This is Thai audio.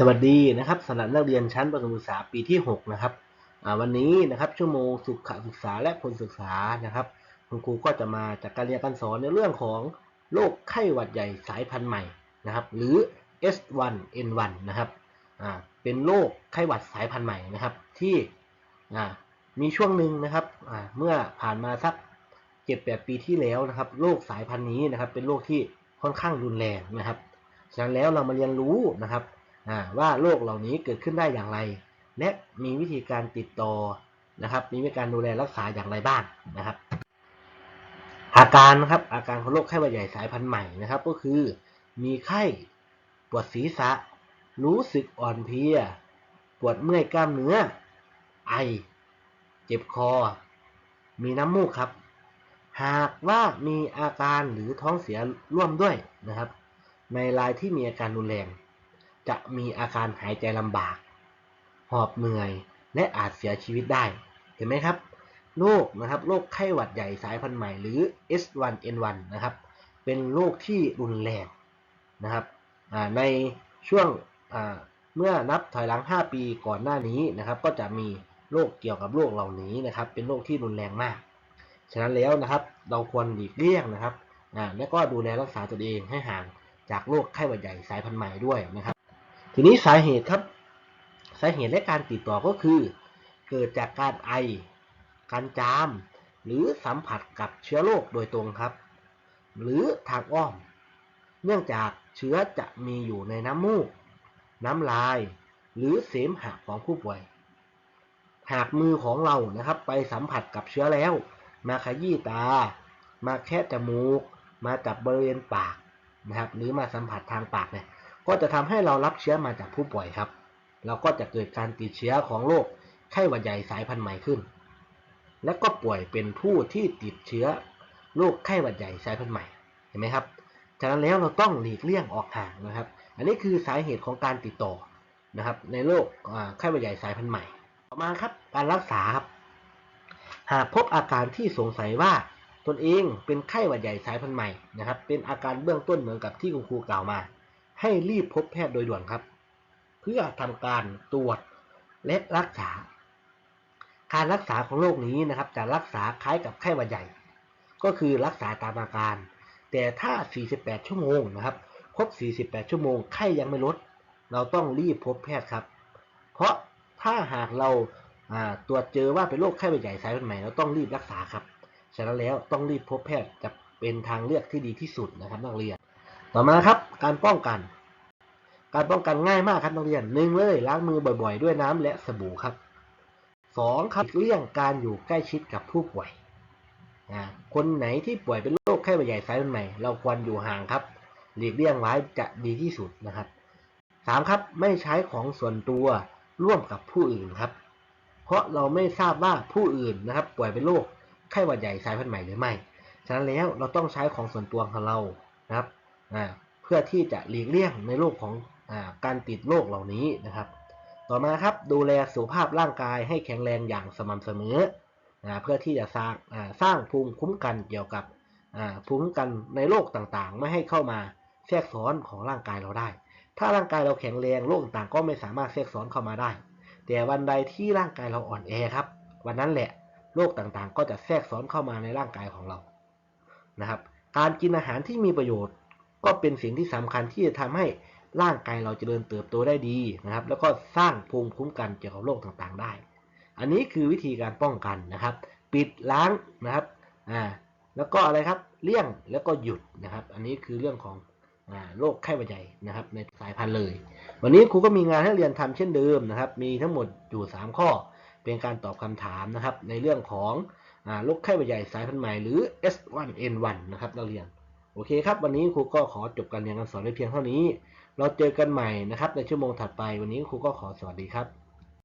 สวัสดีนะครับสำหรับนักเรียนชั้นประถมศึกษาปีที่ 6 นะครับวันนี้นะครับชั่วโมงสุขศึกษาและผลศึกษานะครับคุณครูก็จะมาจากการเรียนการสอนในเรื่องของโรคไข้หวัดใหญ่สายพันธุ์ใหม่นะครับหรือ S1N1 นะครับเป็นโรคไข้หวัดสายพันธุ์ใหม่นะครับที่มีช่วงหนึ่งนะครับเมื่อผ่านมาสักเจ็ดแปดปีที่แล้วนะครับโรคสายพันธุ์นี้นะครับเป็นโรคที่ค่อนข้างรุนแรงนะครับฉะนั้นแล้วเรามาเรียนรู้นะครับ ว่าโรคเหล่านี้เกิดขึ้นได้อย่างไร และมีวิธีการติดต่อนะครับ มีวิธีการดูแลรักษาอย่างไรบ้างนะครับ อาการนะครับอาการของโรคไข้หวัดใหญ่สายพันธุ์ใหม่นะครับ ก็คือ มีไข้ปวดศีรษะ รู้สึกอ่อนเพลีย ปวดเมื่อยกล้ามเนื้อ ไอ เจ็บคอ มีน้ำมูกครับ หากว่ามีอาการหรือท้องเสียร่วมด้วยนะครับ ในรายที่มีอาการรุนแรง จะมีอาการหายใจลำบาก หอบเหนื่อย และอาจเสียชีวิตได้ เห็นไหมครับ โรคนะครับ โรคไข้หวัดใหญ่สายพันธุ์ใหม่หรือ S1N1 นะครับ เป็นโรคที่รุนแรงนะครับ ในช่วงเมื่อนับถอยหลัง 5 ปีก่อนหน้านี้นะครับ ก็จะมีโรคเกี่ยวกับโรคเหล่านี้นะครับ เป็นโรคที่รุนแรงมาก ฉะนั้นแล้วนะครับ เราควรหลีกเลี่ยงนะครับและก็ดูแลรักษาตัวเองให้ห่างจากโรคไข้หวัดใหญ่สายพันธุ์ใหม่ด้วยนะครับ ทีนี้สาเหตุครับ สาเหตุและการติดต่อก็คือ เกิดจากการไอ การจาม หรือสัมผัสกับเชื้อโรคโดยตรงครับ หรือทางอ้อม เนื่องจากเชื้อจะมีอยู่ในน้ำมูก น้ำลาย หรือเสมหะของผู้ป่วย หากมือของเรานะครับไปสัมผัสกับเชื้อแล้ว มาขยี้ตา มาแค่จมูก มาจับบริเวณปากนะครับ หรือมาสัมผัสทางปากเนี่ย ก็จะทำให้เรารับเชื้อมาจากผู้ป่วยครับ เราก็จะเกิดการติดเชื้อของโรคไข้หวัดใหญ่สายพันธุ์ใหม่ขึ้น และก็ป่วยเป็นผู้ที่ติดเชื้อโรคไข้หวัดใหญ่สายพันธุ์ใหม่ เห็นไหมครับ ฉะนั้นแล้วเราต้องหลีกเลี่ยงออกห่างนะครับ อันนี้คือสาเหตุของการติดต่อนะครับ ในโรคไข้หวัดใหญ่สายพันธุ์ใหม่ ต่อมาครับ การรักษาครับ หากพบอาการที่สงสัยว่าตนเองเป็นไข้หวัดใหญ่สายพันธุ์ใหม่นะครับ เป็นอาการเบื้องต้นเหมือนกับที่คุณครูกล่าวมา ให้รีบพบแพทย์โดยด่วนครับ เพื่อทำการตรวจและรักษา การรักษาของโรคนี้นะครับ จะรักษาคล้ายกับไข้หวัดใหญ่ ก็คือรักษาตามอาการ แต่ถ้า 48 ชั่วโมงนะครับครบ 48 ชั่วโมงไข้ยังไม่ลด เราต้องรีบพบแพทย์ครับ เพราะถ้าหากเราตรวจเจอว่าเป็นโรคไข้หวัดใหญ่สายพันธุ์ใหม่เราต้องรีบรักษาครับ ฉะนั้นแล้วต้องรีบพบแพทย์จะเป็นทางเลือกที่ดีที่สุดนะครับนักเรียน ต่อมาครับการป้องกัน การป้องกันง่ายมากครับนักเรียนหนึ่งเลยล้างมือบ่อย ๆ ด้วยน้ำและสบู่ครับสองครับเลี่ยงการอยู่ใกล้ชิดกับผู้ป่วยคนไหนที่ป่วยเป็นโรคไข้หวัดใหญ่สายพันธุ์ใหม่เราควรอยู่ห่างครับ หลีกเลี่ยงไว้จะดีที่สุดนะครับสามครับไม่ใช้ของส่วนตัวร่วมกับผู้อื่นครับ เพราะเราไม่ทราบว่าผู้อื่นนะครับ ป่วยเป็นโรคไข้หวัดใหญ่สายพันธุ์ใหม่หรือไม่ ฉะนั้นแล้วเราต้องใช้ของส่วนตัวของเรานะครับ เพื่อที่จะหลีกเลี่ยงในโรคของอการติดโรคเหล่านี้นะครับ ต่อมาครับดูแลสุขภาพร่างกายให้แข็งแรงอย่างสม่ำเสมอเพื่อที่จะสร้างสร้างภูมิคุ้มกันเกี่ยวกับภูมิคุ้มกันในโรคต่างๆ ไม่ให้เข้ามาแทรกซ้อนของร่างกายเราได้ ถ้าร่างกายเราแข็งแรงโรคต่างๆก็ไม่สามารถแทรกซ้อนเข้ามาได้ แต่วันใดที่ร่างกายเราอ่อนแอครับ วันนั้นแหละโรคต่างๆ ก็จะแทรกซ้อนเข้ามาในร่างกายของเรานะครับ การกินอาหารที่มีประโยชน์ ก็เป็นสิ่งที่สำคัญที่จะทำให้ร่างกายเราจเจริญเติบโตได้ดีนะครับ แล้วก็สร้างภูมิคุ้มกันเกี่ยวกับโรคต่างๆได้ อันนี้คือวิธีการป้องกันนะครับ ปิดล้างนะครับอ่าแล้วก็อะไรครับเลี่ยงแล้วก็หยุดนะครับ อันนี้คือเรื่องของโรคไข้หวัดใหญ่นะครับในสายพันธุ์เลย วันนี้ครูก็มีงานให้เรียนทำเช่นเดิมนะครับ มีทั้งหมดอยู่ 3 ข้อ เป็นการตอบคำถามนะครับ ในเรื่องของโรคไข้หวัดใหญ่สายพันธุ์ใหม่หรือ S1N1 นะครับนักเรียน โอเคครับ วันนี้ครูก็ขอจบการเรียนการสอนได้เพียงเท่านี้ เราเจอกันใหม่นะครับในชั่วโมงถัดไปวันนี้ครูก็ขอสวัสดีครับ